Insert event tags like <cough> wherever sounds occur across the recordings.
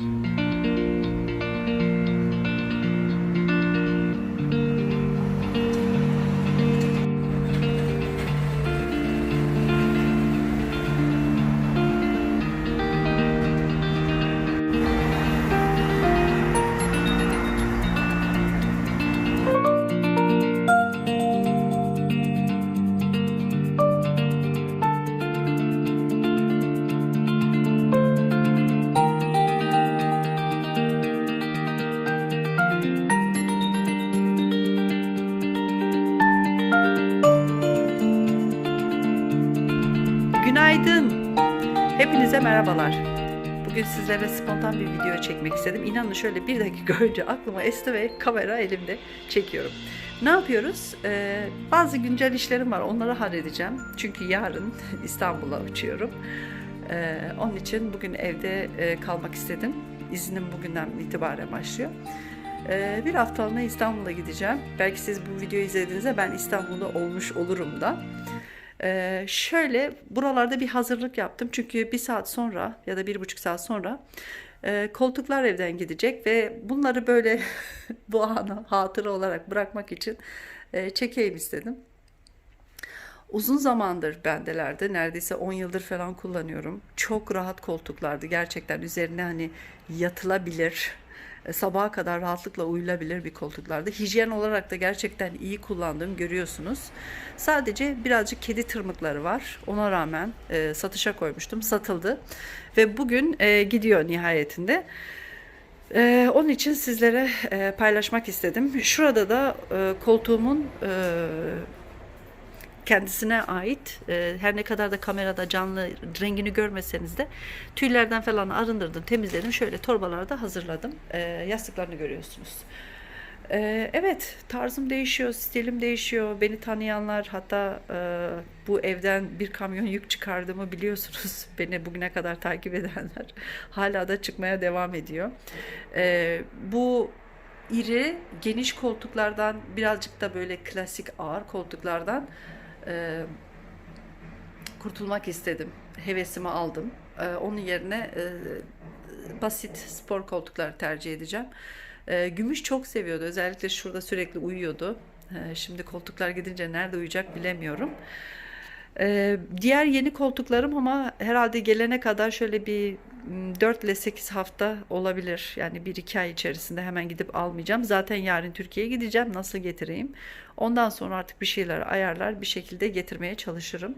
Mm-hmm. Günaydın. Hepinize merhabalar. Bugün sizlere spontan bir video çekmek istedim. İnanın şöyle bir dakika önce aklıma esti ve kamera elimde çekiyorum. Ne yapıyoruz? Ee, bazı güncel işlerim var. Onları halledeceğim. Çünkü yarın <laughs> İstanbul'a uçuyorum. Ee, onun için bugün evde e, kalmak istedim. İznim bugünden itibaren başlıyor. Ee, bir haftalığına İstanbul'a gideceğim. Belki siz bu videoyu izlediğinizde ben İstanbul'da olmuş olurum da. Ee, şöyle buralarda bir hazırlık yaptım çünkü bir saat sonra ya da bir buçuk saat sonra e, koltuklar evden gidecek ve bunları böyle <laughs> bu anı hatıra olarak bırakmak için e, çekeyim istedim. Uzun zamandır bendelerde neredeyse 10 yıldır falan kullanıyorum. Çok rahat koltuklardı gerçekten üzerine hani yatılabilir sabaha kadar rahatlıkla uyulabilir bir koltuklardı. Hijyen olarak da gerçekten iyi kullandığım görüyorsunuz. Sadece birazcık kedi tırmıkları var. Ona rağmen e, satışa koymuştum. Satıldı. Ve bugün e, gidiyor nihayetinde. E, onun için sizlere e, paylaşmak istedim. Şurada da e, koltuğumun e, kendisine ait e, her ne kadar da kamerada canlı rengini görmeseniz de tüylerden falan arındırdım, temizledim. Şöyle torbalarda hazırladım. E, yastıklarını görüyorsunuz. E, evet, tarzım değişiyor, stilim değişiyor. Beni tanıyanlar hatta bu evden bir kamyon yük çıkardığımı biliyorsunuz. <laughs> Beni bugüne kadar takip edenler <laughs> hala da çıkmaya devam ediyor. Bu iri, geniş koltuklardan birazcık da böyle klasik ağır koltuklardan e, kurtulmak istedim. Hevesimi aldım. E, onun yerine e, basit spor koltuklar tercih edeceğim. E, Gümüş çok seviyordu. Özellikle şurada sürekli uyuyordu. E, şimdi koltuklar gidince nerede uyuyacak bilemiyorum. E, diğer yeni koltuklarım ama herhalde gelene kadar şöyle bir 4 ile 8 hafta olabilir. Yani 1-2 ay içerisinde hemen gidip almayacağım. Zaten yarın Türkiye'ye gideceğim. Nasıl getireyim? Ondan sonra artık bir şeyler ayarlar bir şekilde getirmeye çalışırım.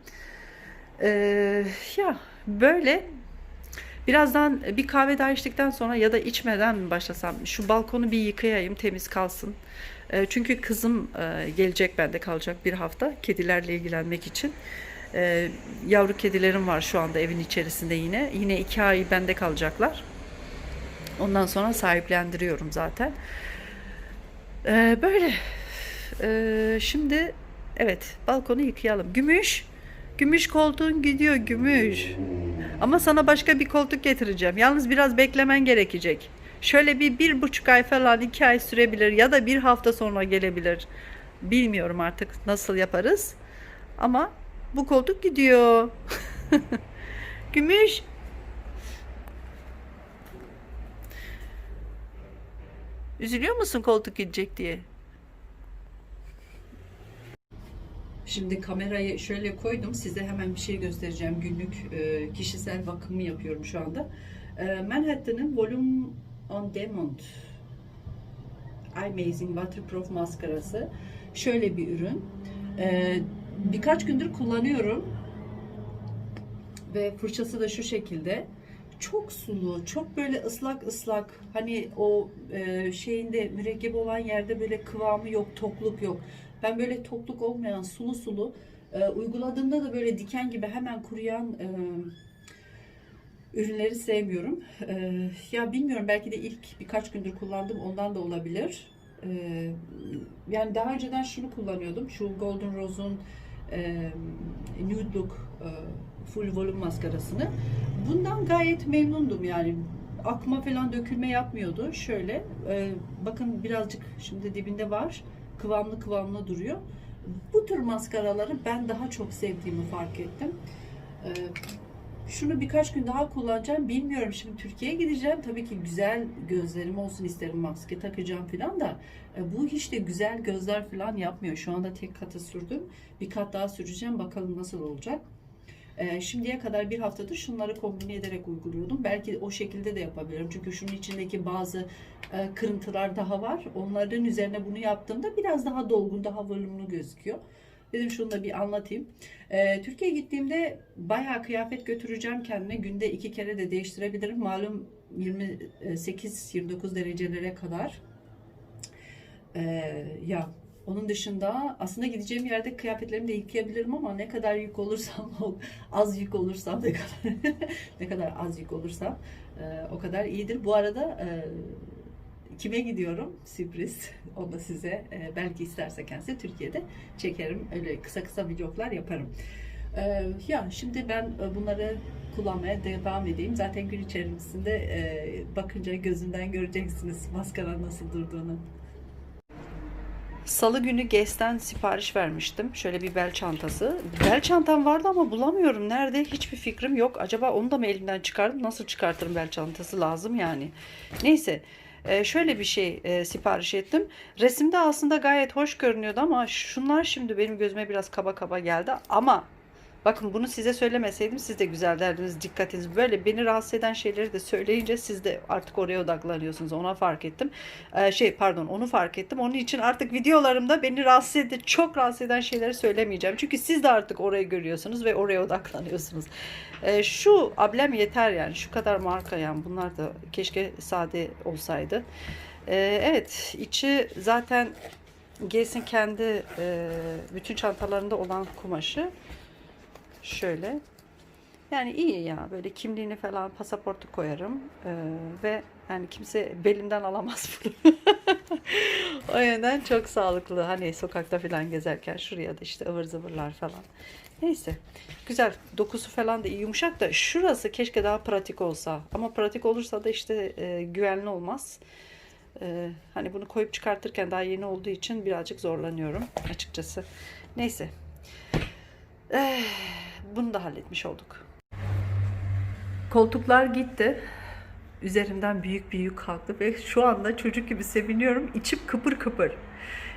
Ee, ya böyle birazdan bir kahve daha içtikten sonra ya da içmeden mi başlasam şu balkonu bir yıkayayım temiz kalsın. Ee, çünkü kızım e, gelecek bende kalacak bir hafta kedilerle ilgilenmek için. Ee, yavru kedilerim var şu anda evin içerisinde yine. Yine iki ay bende kalacaklar. Ondan sonra sahiplendiriyorum zaten. Ee, böyle. Ee, şimdi evet balkonu yıkayalım. Gümüş. Gümüş koltuğun gidiyor gümüş. Ama sana başka bir koltuk getireceğim. Yalnız biraz beklemen gerekecek. Şöyle bir bir buçuk ay falan iki ay sürebilir ya da bir hafta sonra gelebilir. Bilmiyorum artık nasıl yaparız. Ama bu koltuk gidiyor. <laughs> Gümüş. Üzülüyor musun koltuk gidecek diye? Şimdi kamerayı şöyle koydum. Size hemen bir şey göstereceğim. Günlük e, kişisel bakımı yapıyorum şu anda. E, Manhattan'ın Volume on Diamond Amazing Waterproof maskarası. Şöyle bir ürün. E, birkaç gündür kullanıyorum. Ve fırçası da şu şekilde. Çok sulu, çok böyle ıslak ıslak. Hani o e, şeyinde mürekkep olan yerde böyle kıvamı yok, tokluk yok. Ben böyle tokluk olmayan sulu sulu e, uyguladığımda da böyle diken gibi hemen kuruyan e, ürünleri sevmiyorum. E, ya bilmiyorum belki de ilk birkaç gündür kullandım ondan da olabilir. E, yani daha önceden şunu kullanıyordum. Şu Golden Rose'un e, Nude Look e, Full Volume maskarasını. Bundan gayet memnundum yani. Akma falan dökülme yapmıyordu. Şöyle e, bakın birazcık şimdi dibinde var. Kıvamlı kıvamlı duruyor. Bu tür maskaraları ben daha çok sevdiğimi fark ettim. E, Şunu birkaç gün daha kullanacağım. Bilmiyorum şimdi Türkiye'ye gideceğim. Tabii ki güzel gözlerim olsun isterim. Maske takacağım falan da. e, Bu hiç de güzel gözler falan yapmıyor. Şu anda tek katı sürdüm. Bir kat daha süreceğim. Bakalım nasıl olacak. E, Şimdiye kadar bir haftadır şunları kombine ederek uyguluyordum. Belki o şekilde de yapabilirim. Çünkü şunun içindeki bazı e, kırıntılar daha var. Onların üzerine bunu yaptığımda biraz daha dolgun, daha volümlü gözüküyor. Dedim şunu da bir anlatayım. Ee, Türkiye'ye gittiğimde bayağı kıyafet götüreceğim kendime. Günde iki kere de değiştirebilirim. Malum 28-29 derecelere kadar. Ee, ya onun dışında aslında gideceğim yerde kıyafetlerimi de yıkayabilirim ama ne kadar yük olursam <laughs> az yük olursam ne kadar <laughs> ne kadar az yük olursam e, o kadar iyidir. Bu arada e, kime gidiyorum? Sürpriz. Onu size e, belki isterse kendisi Türkiye'de çekerim. Öyle kısa kısa vloglar yaparım. E, ya şimdi ben e, bunları kullanmaya devam edeyim. Zaten gün içerisinde e, bakınca gözünden göreceksiniz maskara nasıl durduğunu. Salı günü Guess'ten sipariş vermiştim. Şöyle bir bel çantası. Bel çantam vardı ama bulamıyorum. Nerede? Hiçbir fikrim yok. Acaba onu da mı elimden çıkardım? Nasıl çıkartırım bel çantası? Lazım yani. Neyse. Ee, şöyle bir şey e, sipariş ettim. Resimde aslında gayet hoş görünüyordu ama şunlar şimdi benim gözüme biraz kaba kaba geldi. Ama bakın bunu size söylemeseydim siz de güzel derdiniz dikkatiniz. Böyle beni rahatsız eden şeyleri de söyleyince siz de artık oraya odaklanıyorsunuz. Ona fark ettim. Ee, şey pardon onu fark ettim. Onun için artık videolarımda beni rahatsız eden, çok rahatsız eden şeyleri söylemeyeceğim. Çünkü siz de artık orayı görüyorsunuz ve oraya odaklanıyorsunuz. Ee, şu ablem yeter yani. Şu kadar marka yani. Bunlar da keşke sade olsaydı. Ee, evet içi zaten Guess'in kendi e, bütün çantalarında olan kumaşı. Şöyle. Yani iyi ya. Böyle kimliğini falan pasaportu koyarım. Ee, ve yani kimse belimden alamaz bunu. <laughs> o yönden çok sağlıklı. Hani sokakta falan gezerken şuraya da işte ıvır zıvırlar falan. Neyse. Güzel. Dokusu falan da iyi yumuşak da şurası keşke daha pratik olsa. Ama pratik olursa da işte e, güvenli olmaz. E, hani bunu koyup çıkartırken daha yeni olduğu için birazcık zorlanıyorum açıkçası. Neyse. Eh, bunu da halletmiş olduk. Koltuklar gitti. Üzerimden büyük bir yük kalktı ve şu anda çocuk gibi seviniyorum. İçim kıpır kıpır.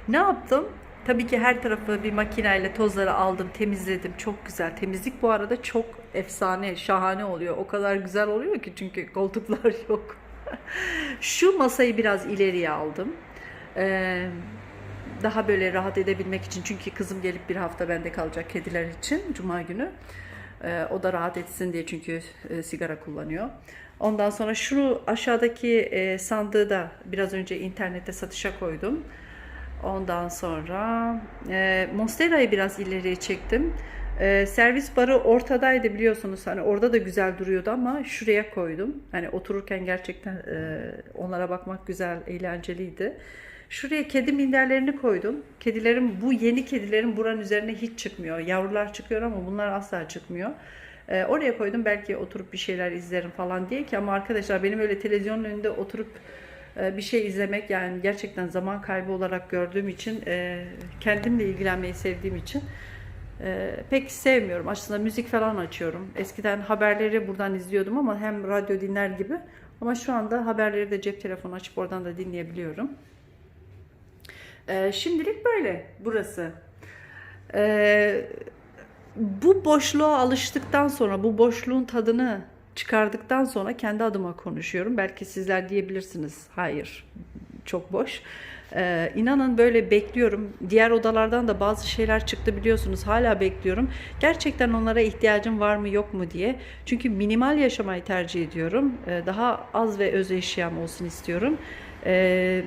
Ne yaptım? Tabii ki her tarafı bir makineyle tozları aldım, temizledim. Çok güzel. Temizlik bu arada çok efsane, şahane oluyor. O kadar güzel oluyor ki çünkü <laughs> koltuklar yok. Şu masayı biraz ileriye aldım. Ee, daha böyle rahat edebilmek için. Çünkü kızım gelip bir hafta bende kalacak kediler için Cuma günü. Ee, o da rahat etsin diye çünkü e, sigara kullanıyor. Ondan sonra şu aşağıdaki e, sandığı da biraz önce internette satışa koydum. Ondan sonra e, Monstera'yı biraz ileriye çektim. E, servis barı ortadaydı biliyorsunuz. Hani orada da güzel duruyordu ama şuraya koydum. Hani otururken gerçekten onlara bakmak güzel, eğlenceliydi. Şuraya kedi minderlerini koydum. Kedilerim bu yeni kedilerin buranın üzerine hiç çıkmıyor. Yavrular çıkıyor ama bunlar asla çıkmıyor. Ee, oraya koydum belki oturup bir şeyler izlerim falan diye ki ama arkadaşlar benim öyle televizyonun önünde oturup e, bir şey izlemek yani gerçekten zaman kaybı olarak gördüğüm için e, kendimle ilgilenmeyi sevdiğim için e, pek sevmiyorum. Aslında müzik falan açıyorum. Eskiden haberleri buradan izliyordum ama hem radyo dinler gibi ama şu anda haberleri de cep telefonu açıp oradan da dinleyebiliyorum. Ee, şimdilik böyle burası. Ee, bu boşluğa alıştıktan sonra, bu boşluğun tadını çıkardıktan sonra kendi adıma konuşuyorum. Belki sizler diyebilirsiniz, hayır çok boş. Ee, inanın böyle bekliyorum. Diğer odalardan da bazı şeyler çıktı biliyorsunuz. Hala bekliyorum. Gerçekten onlara ihtiyacım var mı yok mu diye. Çünkü minimal yaşamayı tercih ediyorum. Ee, daha az ve öz eşyam olsun istiyorum. Ee,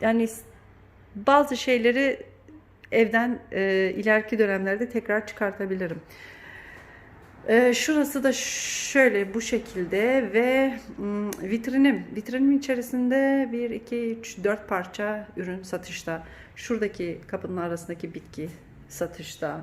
yani bazı şeyleri evden e, ileriki dönemlerde tekrar çıkartabilirim. E, şurası da şöyle bu şekilde ve mm, vitrinim. Vitrinim içerisinde 1, 2, 3, 4 parça ürün satışta. Şuradaki kapının arasındaki bitki satışta.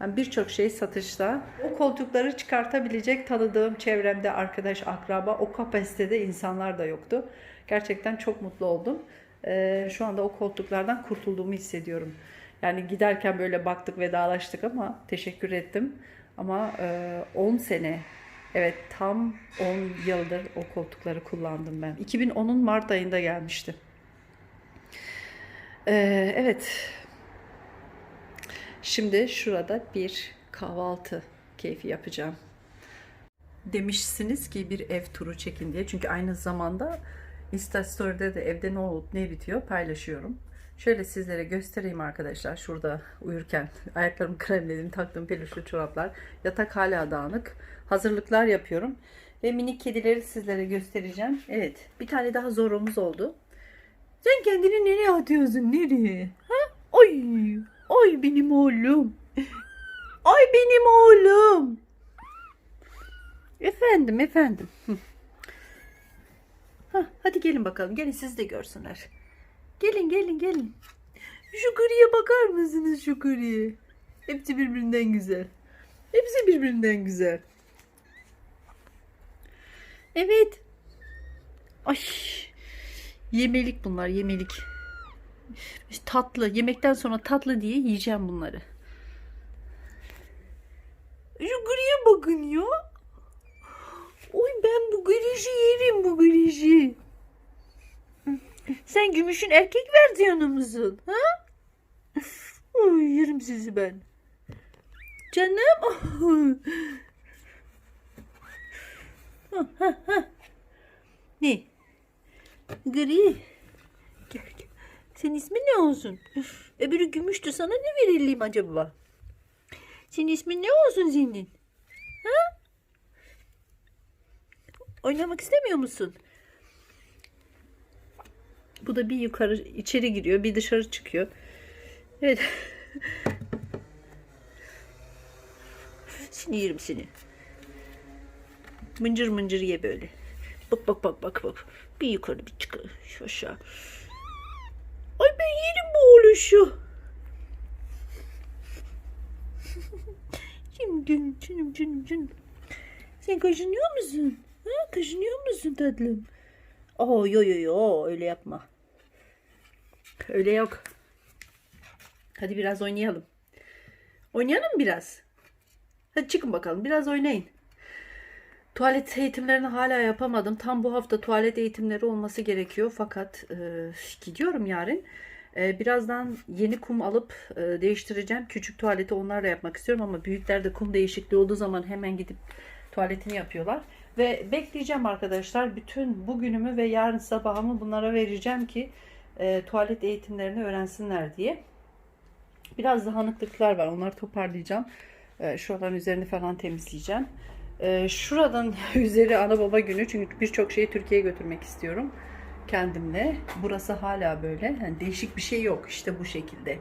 Yani birçok şey satışta. O koltukları çıkartabilecek tanıdığım çevremde arkadaş, akraba, o kapasitede insanlar da yoktu. Gerçekten çok mutlu oldum. Ee, şu anda o koltuklardan kurtulduğumu hissediyorum. Yani giderken böyle baktık vedalaştık ama teşekkür ettim. Ama e, 10 sene Evet tam 10 yıldır o koltukları kullandım ben. 2010'un Mart ayında gelmişti. Ee, evet. Şimdi şurada bir kahvaltı keyfi yapacağım. Demişsiniz ki bir ev turu çekin diye. Çünkü aynı zamanda Insta Story'de de evde ne olup ne bitiyor paylaşıyorum. Şöyle sizlere göstereyim arkadaşlar. Şurada uyurken <laughs> ayaklarımı kremledim, taktım peluşlu çoraplar. Yatak hala dağınık. Hazırlıklar yapıyorum. Ve minik kedileri sizlere göstereceğim. Evet, bir tane daha zorumuz oldu. Sen kendini nereye atıyorsun? Nereye? Ha? Ay, ay benim oğlum. Ay benim oğlum. Efendim, efendim. Hah, hadi gelin bakalım. Gelin siz de görsünler. Gelin, gelin, gelin. Şu griye bakar mısınız şu griye? Hepsi birbirinden güzel. Hepsi birbirinden güzel. Evet. Ay. Yemelik bunlar, yemelik. Tatlı. Yemekten sonra tatlı diye yiyeceğim bunları. Şu griye bakın ya. Griji yerim bu griji. Sen gümüşün erkek versiyonu musun? Ha? Oy yerim sizi ben. Canım. Ha, ha. Ne? Gri. Gel, gel. Senin ismin ne olsun? Öbürü gümüştü sana ne verelim acaba? Senin ismin ne olsun senin? Ha? Oynamak istemiyor musun? Bu da bir yukarı içeri giriyor, bir dışarı çıkıyor. Evet. <laughs> Seni yerim seni. Mıncır mıncır ye böyle. Bak bak bak bak bak. Bir yukarı bir çıkar. Şu aşağı. Ay ben yerim bu oluşu. <laughs> Canım canım canım canım canım. Sen kaşınıyor musun? Ha, kaşınıyor musun tatlım? Oo yo yo yo öyle yapma. Öyle yok. Hadi biraz oynayalım. Oynayalım biraz. Hadi çıkın bakalım biraz oynayın. Tuvalet eğitimlerini hala yapamadım. Tam bu hafta tuvalet eğitimleri olması gerekiyor. Fakat e, gidiyorum yarın. E, birazdan yeni kum alıp e, değiştireceğim. Küçük tuvaleti onlarla yapmak istiyorum ama büyüklerde kum değişikliği olduğu zaman hemen gidip tuvaletini yapıyorlar. Ve bekleyeceğim arkadaşlar. Bütün bugünümü ve yarın sabahımı bunlara vereceğim ki e, tuvalet eğitimlerini öğrensinler diye. Biraz dağınıklıklar var. Onları toparlayacağım. E, şuraların üzerini falan temizleyeceğim. E, şuradan <laughs> üzeri ana baba günü. Çünkü birçok şeyi Türkiye'ye götürmek istiyorum. Kendimle. Burası hala böyle. Yani değişik bir şey yok. İşte bu şekilde.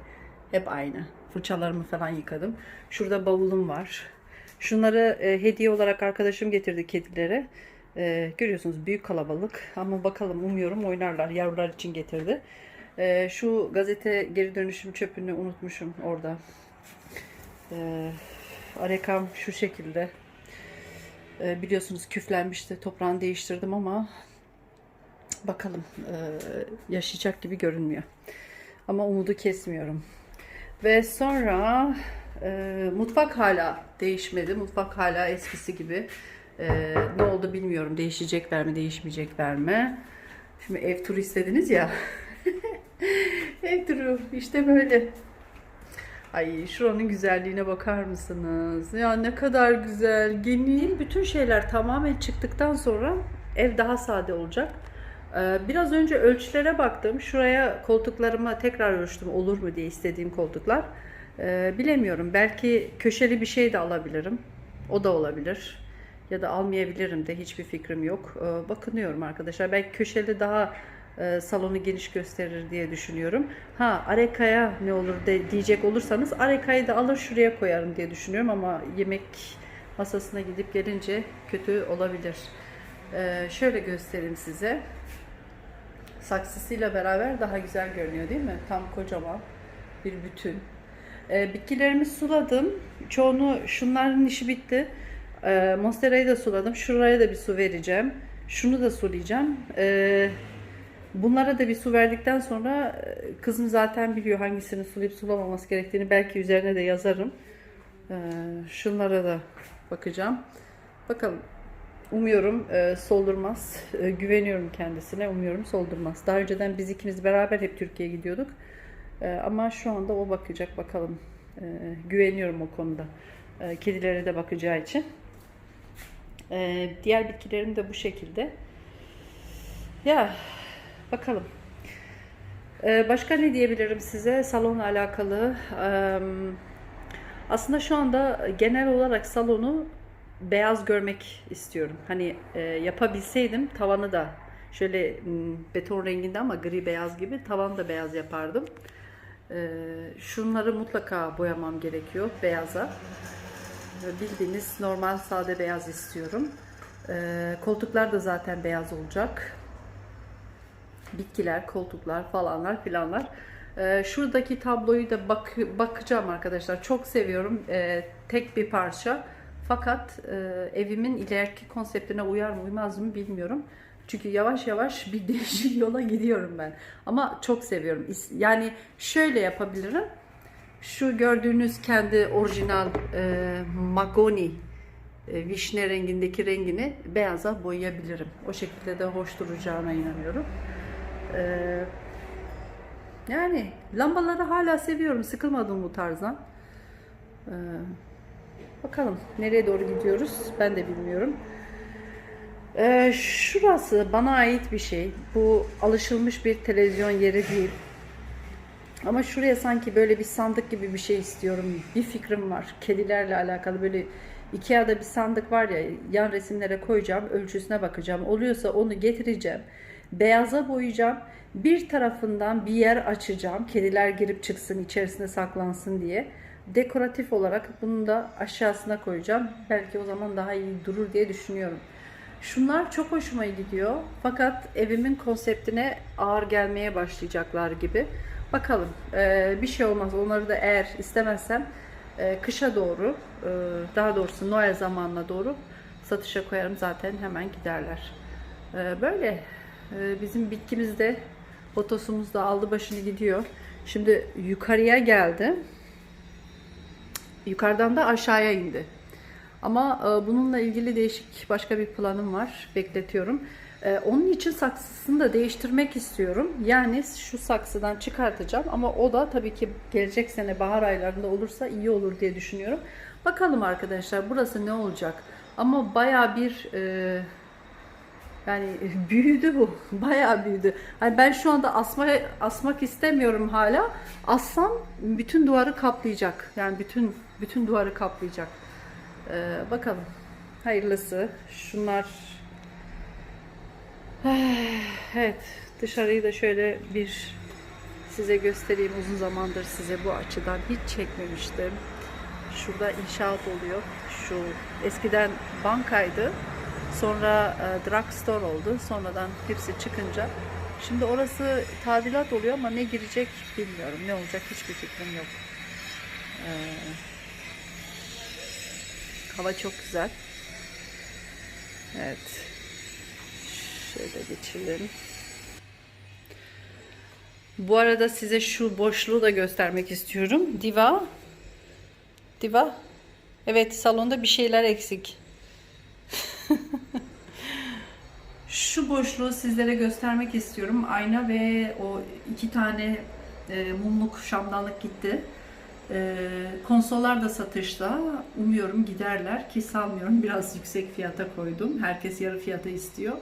Hep aynı. Fırçalarımı falan yıkadım. Şurada bavulum var. Şunları e, hediye olarak arkadaşım getirdi kedilere. E, görüyorsunuz büyük kalabalık ama bakalım umuyorum oynarlar. Yavrular için getirdi. E, şu gazete geri dönüşüm çöpünü unutmuşum orada. E, arekam şu şekilde. E, biliyorsunuz küflenmişti. Toprağını değiştirdim ama bakalım e, yaşayacak gibi görünmüyor. Ama umudu kesmiyorum. Ve sonra e, mutfak hala değişmedi. Mutfak hala eskisi gibi. E, ne oldu bilmiyorum. Değişecekler mi, değişmeyecekler mi? Şimdi ev turu istediniz ya. <laughs> ev turu işte böyle. Ay şuranın güzelliğine bakar mısınız? Ya ne kadar güzel. Yeni bütün şeyler tamamen çıktıktan sonra ev daha sade olacak. Ee, Biraz önce ölçülere baktım. Şuraya koltuklarıma tekrar ölçtüm olur mu diye istediğim koltuklar. Ee, bilemiyorum. Belki köşeli bir şey de alabilirim. O da olabilir. Ya da almayabilirim de hiçbir fikrim yok. Ee, bakınıyorum arkadaşlar. Belki köşeli daha e, salonu geniş gösterir diye düşünüyorum. Ha Areka'ya ne olur de diyecek olursanız Areka'yı da alır şuraya koyarım diye düşünüyorum ama yemek masasına gidip gelince kötü olabilir. Ee, şöyle göstereyim size. Saksısıyla beraber daha güzel görünüyor değil mi? Tam kocaman bir bütün. Ee, bitkilerimi suladım. Çoğunu şunların işi bitti. Ee, Monstera'yı da suladım. Şuraya da bir su vereceğim. Şunu da sulayacağım. Ee, bunlara da bir su verdikten sonra e, kızım zaten biliyor hangisini sulayıp sulamaması gerektiğini. Belki üzerine de yazarım. Ee, şunlara da bakacağım. Bakalım Umuyorum e, soldurmaz. <laughs> E, güveniyorum kendisine. Umuyorum soldurmaz. Daha önceden biz ikimiz beraber hep Türkiye'ye gidiyorduk. E, ama şu anda o bakacak bakalım. E, güveniyorum o konuda. E, kedilere de bakacağı için. Diğer bitkilerim de bu şekilde. Ya bakalım. Başka ne diyebilirim size salonla alakalı? Aslında şu anda genel olarak salonu beyaz görmek istiyorum. Hani e, yapabilseydim tavanı da şöyle beton renginde ama gri beyaz gibi tavanı da beyaz yapardım. E, şunları mutlaka boyamam gerekiyor beyaza. Bildiğiniz normal sade beyaz istiyorum. E, koltuklar da zaten beyaz olacak. Bitkiler, koltuklar falanlar filanlar. E, şuradaki tabloyu da bak bakacağım arkadaşlar. Çok seviyorum. Tek bir parça. Fakat e, evimin ileriki konseptine uyar mı uymaz mı bilmiyorum. Çünkü yavaş yavaş bir <laughs> değişik yola gidiyorum ben. Ama çok seviyorum. Yani şöyle yapabilirim. Şu gördüğünüz kendi orijinal e, magoni e, vişne rengindeki rengini beyaza boyayabilirim. O şekilde de hoş duracağına inanıyorum. E, yani lambaları hala seviyorum. Sıkılmadım bu tarzdan. E, Bakalım nereye doğru gidiyoruz ben de bilmiyorum. Ee, şurası bana ait bir şey. Bu alışılmış bir televizyon yeri değil. Ama şuraya sanki böyle bir sandık gibi bir şey istiyorum. Bir fikrim var. Kedilerle alakalı böyle Ikea'da bir sandık var ya yan resimlere koyacağım. Ölçüsüne bakacağım. Oluyorsa onu getireceğim. Beyaza boyayacağım. Bir tarafından bir yer açacağım. Kediler girip çıksın içerisinde saklansın diye. Dekoratif olarak bunu da aşağısına koyacağım. Belki o zaman daha iyi durur diye düşünüyorum. Şunlar çok hoşuma gidiyor. Fakat evimin konseptine ağır gelmeye başlayacaklar gibi. Bakalım. Ee, bir şey olmaz. Onları da eğer istemezsem e, kışa doğru, e, daha doğrusu Noel zamanına doğru satışa koyarım. Zaten hemen giderler. Böyle. Ee, bizim bitkimiz de, otosumuz da aldı başını gidiyor. Şimdi yukarıya geldi. Yukarıdan da aşağıya indi. Ama e, bununla ilgili değişik başka bir planım var. Bekletiyorum. E, onun için saksısını da değiştirmek istiyorum. Yani şu saksıdan çıkartacağım ama o da tabii ki gelecek sene bahar aylarında olursa iyi olur diye düşünüyorum. Bakalım arkadaşlar burası ne olacak? Ama baya bir e, yani <laughs> büyüdü bu. <laughs> Bayağı büyüdü. Hani ben şu anda asma, asmak istemiyorum hala. Assam bütün duvarı kaplayacak. Yani bütün bütün duvarı kaplayacak. Ee, bakalım. Hayırlısı. Şunlar <sighs> Evet. Dışarıyı da şöyle bir size göstereyim. Uzun zamandır size bu açıdan hiç çekmemiştim. Şurada inşaat oluyor. Şu eskiden bankaydı. Sonra e, drugstore oldu. Sonradan hepsi çıkınca. Şimdi orası tadilat oluyor ama ne girecek bilmiyorum. Ne olacak hiçbir fikrim yok. Ee, hava çok güzel. Evet. Şöyle geçelim. Bu arada size şu boşluğu da göstermek istiyorum. Diva. Diva. Evet salonda bir şeyler eksik. <laughs> Şu boşluğu sizlere göstermek istiyorum. Ayna ve o iki tane e, mumluk şamdanlık gitti. E, konsollar da satışta. Umuyorum giderler ki sanmıyorum. Biraz yüksek fiyata koydum. Herkes yarı fiyata istiyor.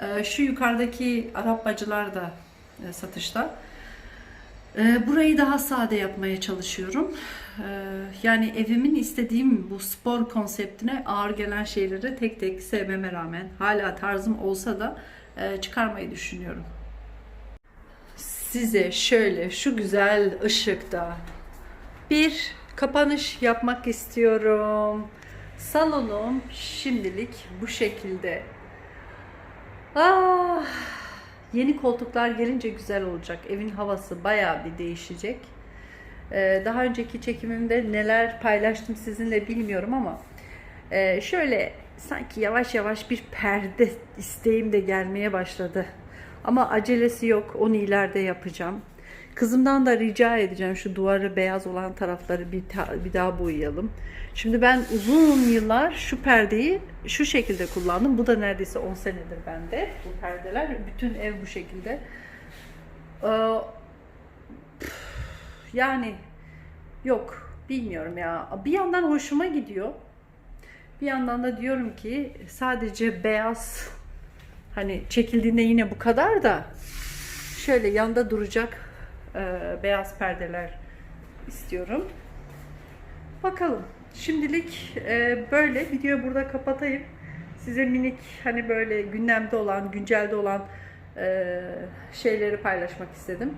E, şu yukarıdaki Arap bacılar da e, satışta. E, burayı daha sade yapmaya çalışıyorum. Yani evimin istediğim bu spor konseptine ağır gelen şeyleri tek tek sevmeme rağmen hala tarzım olsa da e, çıkarmayı düşünüyorum. Size şöyle şu güzel ışıkta bir kapanış yapmak istiyorum. Salonum şimdilik bu şekilde. Ah, yeni koltuklar gelince güzel olacak. Evin havası bayağı bir değişecek. Ee, daha önceki çekimimde neler paylaştım sizinle bilmiyorum ama e, şöyle sanki yavaş yavaş bir perde isteğim de gelmeye başladı. Ama acelesi yok. Onu ileride yapacağım. Kızımdan da rica edeceğim şu duvarı beyaz olan tarafları bir, ta- bir daha boyayalım. Şimdi ben uzun yıllar şu perdeyi şu şekilde kullandım. Bu da neredeyse 10 senedir bende bu perdeler. Bütün ev bu şekilde. Ee, yani yok bilmiyorum ya. Bir yandan hoşuma gidiyor. Bir yandan da diyorum ki sadece beyaz hani çekildiğinde yine bu kadar da şöyle yanda duracak e, beyaz perdeler istiyorum. Bakalım. Şimdilik e, böyle. Videoyu burada kapatayım. Size minik hani böyle gündemde olan, güncelde olan e, şeyleri paylaşmak istedim.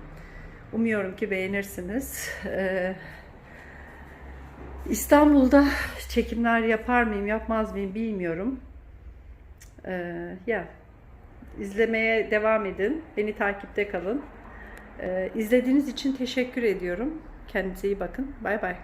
Umuyorum ki beğenirsiniz. İstanbul'da çekimler yapar mıyım, yapmaz mıyım bilmiyorum. Ya izlemeye devam edin. Beni takipte kalın. E, izlediğiniz için teşekkür ediyorum. Kendinize iyi bakın. Bay bay.